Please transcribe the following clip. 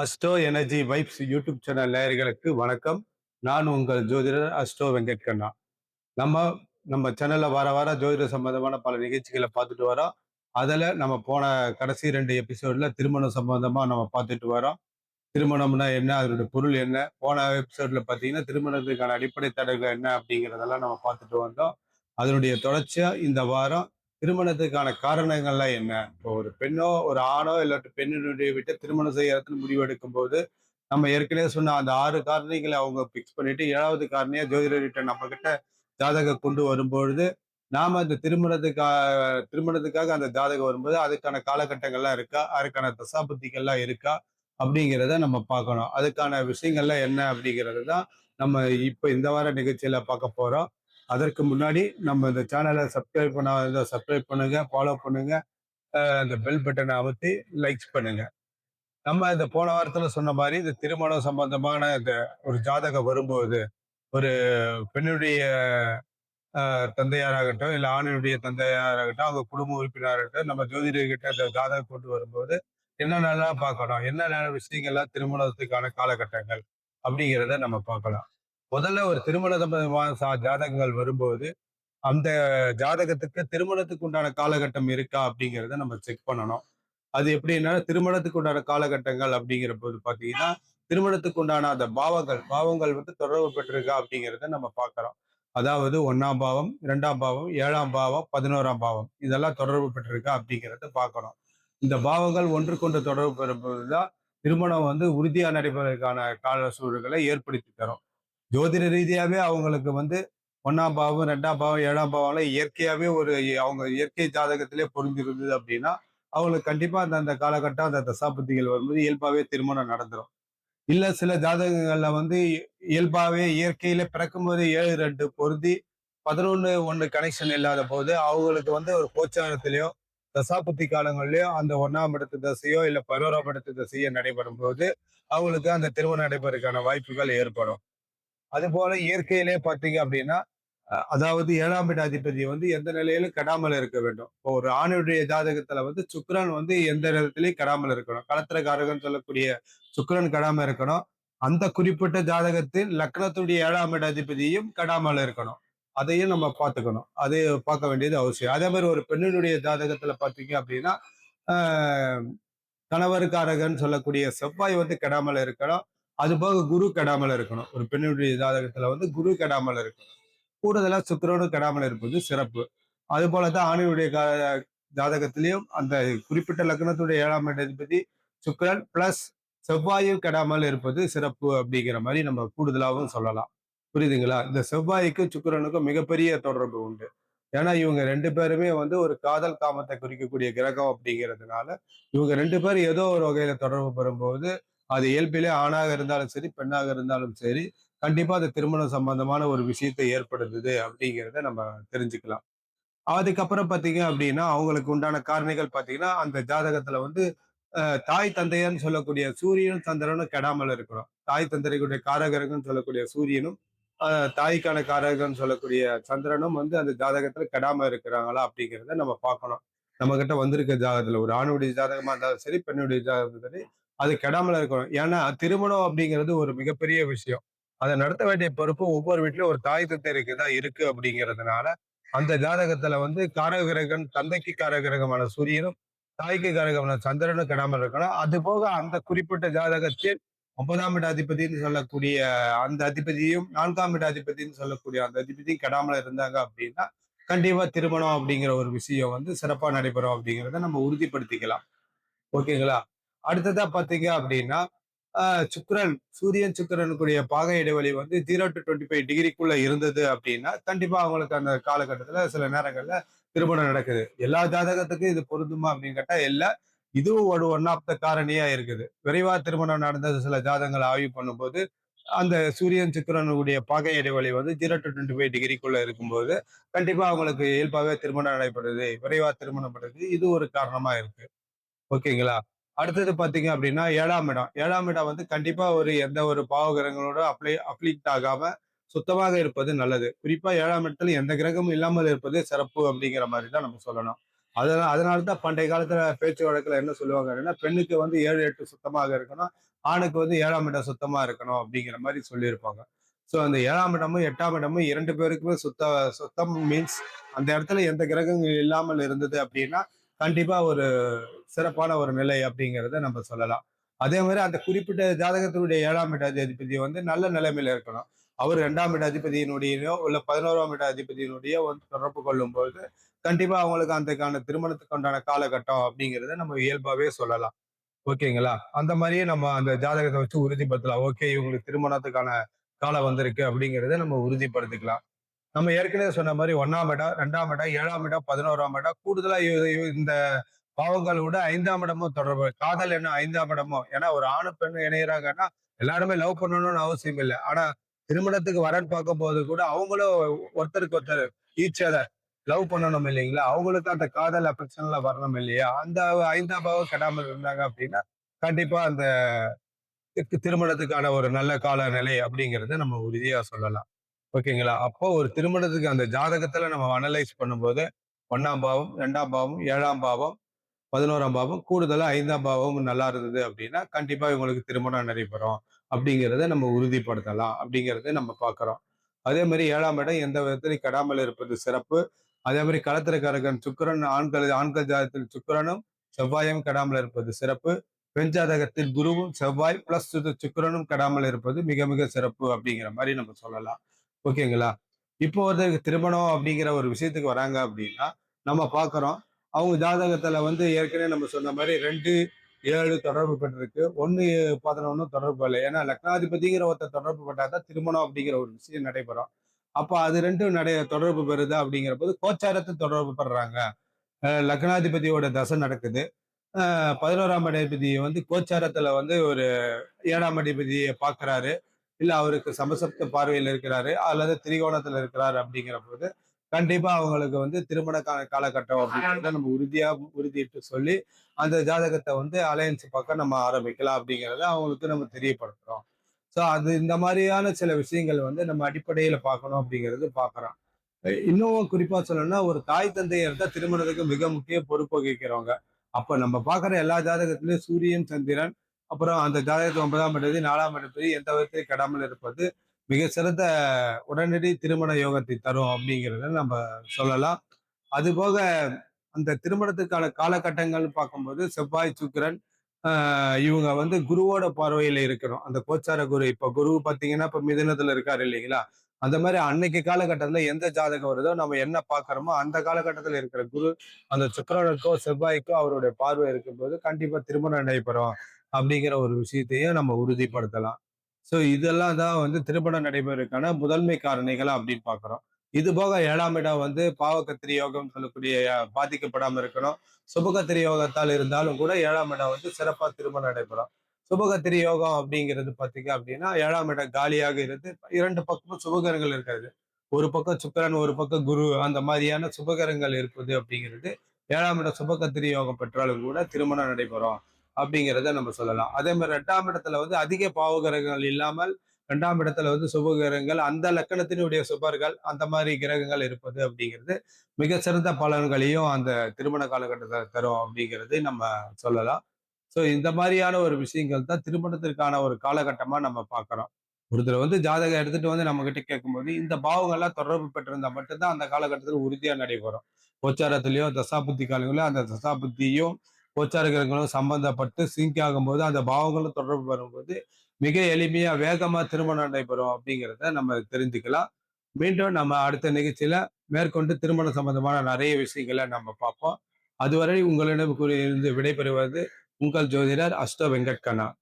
Astro energy vibes YouTube channel நேயர்களுக்கு வணக்கம். நான் உங்கள் ஜோதிடர் அஸ்டோ வெங்கட்கண்ணா. நம்ம நம்ம சேனல்ல வார வாரம் ஜோதிட சம்பந்தமான பல நிகழ்ச்சிகளை பார்த்துட்டு வரோம். அதில் நம்ம போன கடைசி ரெண்டு எபிசோட்ல திருமணம் சம்பந்தமா நம்ம பார்த்துட்டு வரோம். திருமணம்னா என்ன அதனுடைய பொருள் என்ன போன எபிசோட்ல பார்த்தீங்கன்னா திருமணத்துக்கான அடிப்படை தடைகள் என்ன அப்படிங்கிறதெல்லாம் நம்ம பார்த்துட்டு வந்தோம். அதனுடைய தொடர்ச்சியா இந்த வாரம் திருமணத்துக்கான காரணங்கள்லாம் என்ன? இப்போ ஒரு பெண்ணோ ஒரு ஆணோ இல்லாட்டி பெண்ணினுடைய விட்டு திருமணம் செய்யறதுன்னு முடிவெடுக்கும் போது நம்ம ஏற்கனவே சொன்ன அந்த ஆறு காரணிகளை அவங்க பிக்ஸ் பண்ணிட்டு ஏழாவது காரணியா ஜோதிடர்கிட்ட நம்ம கிட்ட ஜாதகம் கொண்டு வரும்பொழுது நாம அந்த திருமணத்துக்காக திருமணத்துக்காக அந்த ஜாதகம் வரும்போது அதுக்கான காலகட்டங்கள்லாம் இருக்கா? அதுக்கான தசாபுத்திகள்லாம் இருக்கா? அப்படிங்கிறத நம்ம பார்க்கணும். அதுக்கான விஷயங்கள்லாம் என்ன அப்படிங்கிறது தான் நம்ம இப்போ இந்த வார நிகழ்ச்சியில பார்க்க போறோம். அதற்கு முன்னாடி நம்ம இந்த சேனலை சப்ஸ்கிரைப் பண்ணாத சப்ஸ்கிரைப் பண்ணுங்க ஃபாலோ பண்ணுங்க. அந்த பெல் பட்டனை அமர்த்தி லைக்ஸ் பண்ணுங்க. நம்ம இந்த போன வாரத்தில் சொன்ன மாதிரி இந்த திருமணம் சம்பந்தமான இந்த ஒரு ஜாதகம் வரும்போது ஒரு பெண்ணுடைய தந்தையாராகட்டும் இல்லை ஆணினுடைய தந்தையாராகட்டும் அவங்க குடும்ப உறுப்பினராகட்டும் நம்ம ஜோதிடர்கிட்ட அந்த ஜாதகம் கொண்டு வரும்போது என்னென்னலாம் பார்க்கணும் என்னென்ன விஷயங்கள்லாம் திருமணத்துக்கான காலகட்டங்கள் அப்படிங்கிறத நம்ம பார்க்கலாம். முதல்ல ஒரு திருமண சம்பந்தமான சா- ஜாதகங்கள் வரும்போது அந்த ஜாதகத்துக்கு திருமணத்துக்கு உண்டான காலகட்டம் இருக்கா அப்படிங்கிறத நம்ம செக் பண்ணணும். அது எப்படின்னா திருமணத்துக்கு உண்டான காலகட்டங்கள் அப்படிங்கிற போது பார்த்தீங்கன்னா திருமணத்துக்கு உண்டான அந்த பாவங்கள் பாவங்கள் வந்து தொடர்பு பெற்றிருக்கா அப்படிங்கிறத நம்ம பார்க்குறோம் அதாவது ஒன்னாம் பாவம் இரண்டாம் பாவம் ஏழாம் பாவம் பதினோராம் பாவம் இதெல்லாம் தொடர்பு பெற்றிருக்கா அப்படிங்கிறத பார்க்கணும் இந்த பாவங்கள் ஒன்றுக்கொன்று தொடர்பு பெறும்போதுதான் திருமணம் வந்து உறுதியாக நடைபெறதுக்கான கால சூழல்களை ஏற்படுத்தி தரும். ஜோதிட ரீதியாகவே அவங்களுக்கு வந்து ஒன்னாம் பாவம் ரெண்டாம் பாவம் ஏழாம் பாவம்லாம் இயற்கையாகவே ஒரு அவங்க இயற்கை ஜாதகத்திலே பொருந்திருந்தது அப்படின்னா அவங்களுக்கு கண்டிப்பாக அந்த அந்த காலகட்டம் அந்த தசாபுத்திகள் வரும்போது இயல்பாகவே திருமணம் நடந்துடும் இல்லை சில ஜாதகங்களில் வந்து இயல்பாகவே இயற்கையில் பிறக்கும்போது ஏழு ரெண்டு பொருந்தி பதினொன்று ஒன்று கனெக்ஷன் இல்லாத போது அவங்களுக்கு வந்து ஒரு கோச்சாரத்திலையோ தசாபுத்தி காலங்கள்லயோ அந்த ஒன்னாம் இடத்து தசையோ இல்ல பதினோராம் இடத்து தசையோ நடைபெறும் போது அவங்களுக்கு அந்த திருமணம் நடைபெறதுக்கான வாய்ப்புகள் ஏற்படும். அது போல இயற்கையிலே பார்த்தீங்க அப்படின்னா அதாவது ஏழாம் இட வந்து எந்த நிலையிலும் கெடாமல் இருக்க வேண்டும். இப்போ ஒரு ஆணுடைய ஜாதகத்துல வந்து சுக்கரன் வந்து எந்த நேரத்திலையும் கெடாமல் இருக்கணும். களத்திரக்காரகன் சொல்லக்கூடிய சுக்கரன் கெடாமல் இருக்கணும். அந்த குறிப்பிட்ட ஜாதகத்தில் லக்னத்துடைய ஏழாம் இட கெடாமல் இருக்கணும். அதையும் நம்ம பார்த்துக்கணும். அது பார்க்க வேண்டியது அவசியம். அதே மாதிரி ஒரு பெண்ணினுடைய ஜாதகத்துல பார்த்தீங்க அப்படின்னா கணவருக்காரகன் சொல்லக்கூடிய செவ்வாய் வந்து கெடாமல் இருக்கணும். அது போக குரு கெடாமல் இருக்கணும். ஒரு பெண்ணுடைய ஜாதகத்துல வந்து குரு கெடாமல் இருக்கணும். கூடுதலா சுக்கிரனும் கெடாமல் இருப்பது சிறப்பு. அது போலதான் ஆணையுடைய ஜாதகத்திலையும் அந்த குறிப்பிட்ட லக்னத்துடைய ஏழாம் அதிபதி சுக்கிரன் பிளஸ் செவ்வாயும் கெடாமல் இருப்பது சிறப்பு அப்படிங்கிற மாதிரி நம்ம கூடுதலாகவும் சொல்லலாம். புரியுதுங்களா? இந்த செவ்வாய்க்கும் சுக்கிரனுக்கும் மிகப்பெரிய தொடர்பு உண்டு. ஏன்னா இவங்க ரெண்டு பேருமே வந்து ஒரு காதல் காமத்தை குறிக்கக்கூடிய கிரகம் அப்படிங்கிறதுனால இவங்க ரெண்டு பேரும் ஏதோ ஒரு வகையில தொடர்பு பெறும்போது அது இயல்பிலே ஆணாக இருந்தாலும் சரி பெண்ணாக இருந்தாலும் சரி கண்டிப்பா அது திருமணம் சம்பந்தமான ஒரு விஷயத்தை ஏற்படுத்துது அப்படிங்கிறத நம்ம தெரிஞ்சுக்கலாம். அதுக்கப்புறம் பார்த்தீங்க அப்படின்னா அவங்களுக்கு உண்டான காரணிகள் பார்த்தீங்கன்னா அந்த ஜாதகத்துல வந்து தாய் தந்தையர்னு சொல்லக்கூடிய சூரியனும் சந்திரனும் கெடாமல் இருக்கணும். தாய் தந்தையுடைய காரகரகன்னு சொல்லக்கூடிய சூரியனும் தாய்க்கான காரகன்னு சொல்லக்கூடிய சந்திரனும் வந்து அந்த ஜாதகத்துல கெடாம இருக்கிறாங்களா அப்படிங்கிறத நம்ம பார்க்கணும். நம்ம கிட்ட வந்திருக்க ஜாதகத்துல ஒரு ஆணுடைய ஜாதகமா இருந்தாலும் சரி பெண்ணுடைய ஜாதகம் சரி அது கெடாமல் இருக்கணும். ஏன்னா திருமணம் அப்படிங்கிறது ஒரு மிகப்பெரிய விஷயம். அதை நடத்த வேண்டிய பொறுப்பு ஒவ்வொரு வீட்லயும் ஒரு தாய் தத்தருக்கு தான் இருக்கு அப்படிங்கிறதுனால அந்த ஜாதகத்துல வந்து காரகிரகன் தந்தைக்கு காரகிரகமான சூரியனும் தாய்க்கு காரகமான சந்திரனும் கெடாமல் இருக்கணும். அது போக அந்த குறிப்பிட்ட ஜாதகத்தில் ஒன்பதாம் இட அதிபதினு சொல்லக்கூடிய அந்த அதிபதியும் நான்காம் இட அதிபதினு சொல்லக்கூடிய அந்த அதிபதியும் கெடாமல் இருந்தாங்க அப்படின்னா கண்டிப்பா திருமணம் அப்படிங்கிற ஒரு விஷயம் வந்து சிறப்பா நடைபெறும் அப்படிங்கிறத நம்ம உறுதிப்படுத்திக்கலாம். ஓகேங்களா? அடுத்ததா பாத்தீங்க அப்படின்னா சுக்கரன் சுக்கிரன் சூரியன் சுக்கரனுக்குரிய பாகை இடைவெளி வந்து ஜீரோ டு டுவெண்ட்டி ஃபைவ் டிகிரிக்குள்ள இருந்தது அப்படின்னா கண்டிப்பா அவங்களுக்கு அந்த காலகட்டத்துல சில நேரங்கள்ல திருமணம் நடக்குது. எல்லா ஜாதகத்துக்கும் இது பொருந்துமா அப்படின்னு கேட்டா இல்ல. இதுவும் ஒரு ஒன் ஆஃப் த காரணியா இருக்குது. விரைவா திருமணம் நடந்த சில ஜாதகங்களை ஆய்வு பண்ணும்போது அந்த சூரியன் சுக்கிரனுடைய பாகை இடைவெளி வந்து ஜீரோ டு டுவெண்ட்டி ஃபைவ் டிகிரிக்குள்ள இருக்கும்போது கண்டிப்பா அவங்களுக்கு இயல்பாகவே திருமணம் நடைபெறுது விரைவா திருமணம் படுது இது ஒரு காரணமா இருக்கு. ஓகேங்களா? அடுத்தது பாத்தீங்க அப்படின்னா ஏழாம் இடம். ஏழாம் இடம் வந்து கண்டிப்பா ஒரு எந்த ஒரு பாவகிரகங்களோட அப்ளை அப்ளிக்ட் ஆகாம சுத்தமாக இருப்பது நல்லது. குறிப்பா ஏழாம் இடத்துல எந்த கிரகமும் இல்லாமல் இருப்பது சிறப்பு அப்படிங்கிற மாதிரி தான் நம்ம சொல்லணும். அதனால அதனால தான் பண்டைய காலத்துல பேச்சு வழக்குல என்ன சொல்லுவாங்க அப்படின்னா பெண்ணுக்கு வந்து ஏழு எட்டு சுத்தமாக இருக்கணும். ஆணுக்கு வந்து ஏழாம் இடம் சுத்தமா இருக்கணும் அப்படிங்கிற மாதிரி சொல்லியிருப்பாங்க. ஸோ அந்த ஏழாம் இடமும் எட்டாம் இடமும் இரண்டு பேருக்குமே சுத்த சுத்தம் மீன்ஸ் அந்த இடத்துல எந்த கிரகங்கள் இல்லாமல் இருந்தது அப்படின்னா கண்டிப்பா ஒரு சிறப்பான ஒரு நிலை அப்படிங்கிறத நம்ம சொல்லலாம். அதே மாதிரி அந்த குறிப்பிட்ட ஜாதகத்தினுடைய ஏழாம் இட அதிபதி வந்து நல்ல நிலைமையில இருக்கணும். அவர் இரண்டாம் இட அதிபதியினுடையோ இல்லை பதினோராம் இட அதிபதியினுடைய வந்து தொடர்பு கொள்ளும் போது கண்டிப்பா அவங்களுக்கு அந்தக்கான திருமணத்துக்கு உண்டான காலகட்டம் அப்படிங்கிறத நம்ம இயல்பாவே சொல்லலாம். ஓகேங்களா? அந்த மாதிரியே நம்ம அந்த ஜாதகத்தை வச்சு உறுதிப்படுத்தலாம். ஓகே இவங்களுக்கு திருமணத்துக்கான காலம் வந்திருக்கு அப்படிங்கிறத நம்ம உறுதிப்படுத்திக்கலாம். நம்ம ஏற்கனவே சொன்ன மாதிரி ஒன்னாம் இடம் ரெண்டாம் இடம் ஏழாம் இடம் பதினோராம் இடம். கூடுதலா இந்த பாவங்களோட விட ஐந்தாம் இடமும் தொடர்பு. காதல் என்ன ஐந்தாம் இடமோ? ஏன்னா ஒரு ஆணு பெண் இணையறாங்கன்னா எல்லாருமே லவ் பண்ணணும்னு அவசியம் இல்லை. ஆனா திருமணத்துக்கு வரன் பார்க்கும் போது கூட அவங்களும் ஒருத்தருக்கு ஒருத்தர் ஈச் அதர் லவ் பண்ணணும் இல்லைங்களா? அவங்களுக்கு அந்த காதல் அஃபெக்ஷன்ல வரணும் இல்லையா? அந்த ஐந்தாம் பாவம் கெடாமல் இருந்தாங்க அப்படின்னா கண்டிப்பா அந்த திருமணத்துக்கான ஒரு நல்ல கால நிலை அப்படிங்கிறத நம்ம உறுதியா சொல்லலாம். ஓகேங்களா? அப்போ ஒரு திருமணத்துக்கு அந்த ஜாதகத்துல நம்ம அனலைஸ் பண்ணும்போது ஒன்னாம் பாவம் ரெண்டாம் பாவம் ஏழாம் பாவம் பதினோராம் பாவம் கூடுதலா ஐந்தாம் பாவம் நல்லா இருந்தது அப்படின்னா கண்டிப்பா இவங்களுக்கு திருமணம் நடைபெறும் அப்படிங்கிறத நம்ம உறுதிப்படுத்தலாம் அப்படிங்கறத நம்ம பார்க்குறோம். அதே மாதிரி ஏழாம் இடம் எந்த விதத்திலையும் கெடாமல் இருப்பது சிறப்பு. அதே மாதிரி களத்திரக்காரகன் சுக்கிரன் ஆண்கள் ஆண்கள் ஜாதகத்தில் சுக்கிரனும் செவ்வாயும் கெடாமல் இருப்பது சிறப்பு. பெண் ஜாதகத்தில் குருவும் செவ்வாய் பிளஸ் சுக்கிரனும் கெடாமல் இருப்பது மிக மிக சிறப்பு அப்படிங்கிற மாதிரி நம்ம சொல்லலாம். ஓகேங்களா? இப்போ ஒருத்தருக்கு திருமணம் அப்படிங்கிற ஒரு விஷயத்துக்கு வராங்க அப்படின்னா நம்ம பார்க்குறோம் அவங்க ஜாதகத்தில் வந்து ஏற்கனவே நம்ம சொன்ன மாதிரி ரெண்டு ஏழு தொடர்பு பெற்றிருக்கு ஒன்று பதினொன்று தொடர்பு இல்லை. ஏன்னா லக்னாதிபதிங்கிற ஒருத்தர் தொடர்பு பட்டாதான் திருமணம் அப்படிங்கிற ஒரு விஷயம் நடைபெறும். அப்போ அது ரெண்டும் நடை தொடர்பு பெறுது அப்படிங்கிற போது கோச்சாரத்தை தொடர்பு பெறுறாங்க லக்னாதிபதியோட தசை நடக்குது. பதினோராம் அதிபதி வந்து கோச்சாரத்தில் வந்து ஒரு ஏழாம் அதிபதியை பார்க்கறாரு. இல்லை அவருக்கு சமசப்த பார்வையில் இருக்கிறாரு அல்லது திரிகோணத்தில் இருக்கிறாரு அப்படிங்கிற போது கண்டிப்பா அவங்களுக்கு வந்து திருமண கால காலகட்டம் அப்படிங்கிறத நம்ம உறுதியா உறுதிட்டு சொல்லி அந்த ஜாதகத்தை வந்து அலையன்ஸ் பக்கம் நம்ம ஆரம்பிக்கலாம் அப்படிங்கிறத அவங்களுக்கு நம்ம தெரியப்படுத்துறோம். ஸோ அது இந்த மாதிரியான சில விஷயங்கள் வந்து நம்ம அடிப்படையில பார்க்கணும் அப்படிங்கிறது பார்க்கறோம். இன்னும் குறிப்பா சொல்லணும்னா ஒரு தாய் தந்தையர் தான் திருமணத்துக்கு மிக முக்கிய பொறுப்பு வகிக்கிறவங்க. அப்ப நம்ம பார்க்குற எல்லா ஜாதகத்திலயும் சூரியன் சந்திரன் அப்புறம் அந்த ஜாதகத்து ஒன்பதாம் இடத்து நாலாம் இடத்து எந்த விதத்தையும் கெடாமல் இருப்பது மிக சிறந்த உடனடி திருமண யோகத்தை தரும் அப்படிங்கிறத நம்ம சொல்லலாம். அது போக அந்த திருமணத்துக்கான காலகட்டங்கள்னு பார்க்கும்போது செவ்வாய் சுக்கிரன் ஆஹ் இவங்க வந்து குருவோட பார்வையில இருக்கணும் அந்த கோச்சார குரு இப்ப குரு பாத்தீங்கன்னா இப்ப மிதனத்துல இருக்காரு இல்லைங்களா? அந்த மாதிரி அன்னைக்கு காலகட்டத்துல எந்த ஜாதகம் வருதோ நம்ம என்ன பாக்குறோமோ அந்த காலகட்டத்துல இருக்கிற குரு அந்த சுக்கிரனுக்கோ செவ்வாய்க்கோ அவருடைய பார்வை இருக்கும்போது கண்டிப்பா திருமணம் நடைபெறும். அப்படிங்கிற ஒரு விஷயத்தையும் நம்ம உறுதிப்படுத்தலாம். ஸோ இதெல்லாம் தான் வந்து திருமணம் நடைபெறதுக்கான முதன்மை காரணிகள் அப்படின்னு பார்க்குறோம். இது போக ஏழாம் இடம் வந்து பாவக்கத்திரி யோகம் சொல்லக்கூடிய பாதிக்கப்படாமல் இருக்கணும். சுபகத்திரி யோகத்தால் இருந்தாலும் கூட ஏழாம் இடம் வந்து சிறப்பாக திருமணம் நடைபெறும். சுபகத்திரி யோகம் அப்படிங்கிறது பார்த்தீங்க அப்படின்னா ஏழாம் இடம் காலியாக இருந்து இரண்டு பக்கமும் சுபகரங்கள் இருக்காது. ஒரு பக்கம் சுக்கரன் ஒரு பக்கம் குரு அந்த மாதிரியான சுபகரங்கள் இருப்பது அப்படிங்கிறது ஏழாம் இடம் சுபகத்திரி யோகம் பெற்றாலும் கூட திருமணம் நடைபெறும். அப்படிங்கிறத நம்ம சொல்லலாம். அதே மாதிரி ரெண்டாம் இடத்துல வந்து அதிக பாவகிரகங்கள் இல்லாமல் ரெண்டாம் இடத்துல வந்து சுபகிரகங்கள் அந்த லக்கணத்தினுடைய சுபர்கள் அந்த மாதிரி கிரகங்கள் இருப்பது அப்படிங்கிறது மிக சிறந்த பலன்களையும் அந்த திருமண காலகட்டத்தில் தரும் அப்படிங்கிறது நம்ம சொல்லலாம். ஸோ இந்த மாதிரியான ஒரு விஷயங்கள் தான் திருமணத்திற்கான ஒரு காலகட்டமா நம்ம பார்க்குறோம். ஒருத்தர் வந்து ஜாதகம் எடுத்துட்டு வந்து நம்ம கிட்ட கேட்கும்போது இந்த பாவங்கள்லாம் தொடர்பு பெற்றிருந்தா மட்டும்தான் அந்த காலகட்டத்தில் உறுதியாக நடைபெறும். கோச்சாரத்திலயோ தசாபுத்தி காலங்களோ அந்த தசாபுத்தியும் கோச்சார கிரகங்களும் சம்பந்தப்பட்டு சிங்க் ஆகும்போது அந்த பாவங்களும் தொடர்பு வரும்போது மிக எளிமையா வேகமா திருமணம் நடைபெறும் அப்படிங்கிறத நம்ம தெரிஞ்சுக்கலாம். மீண்டும் நம்ம அடுத்த நிகழ்ச்சியில மேற்கொண்டு திருமணம் சம்பந்தமான நிறைய விஷயங்களை நம்ம பார்ப்போம். அதுவரை உங்களிடம் இருந்து விடைபெறுவது உங்கள் ஜோதிடர் அஷ்டோ வெங்கட் கண்ணா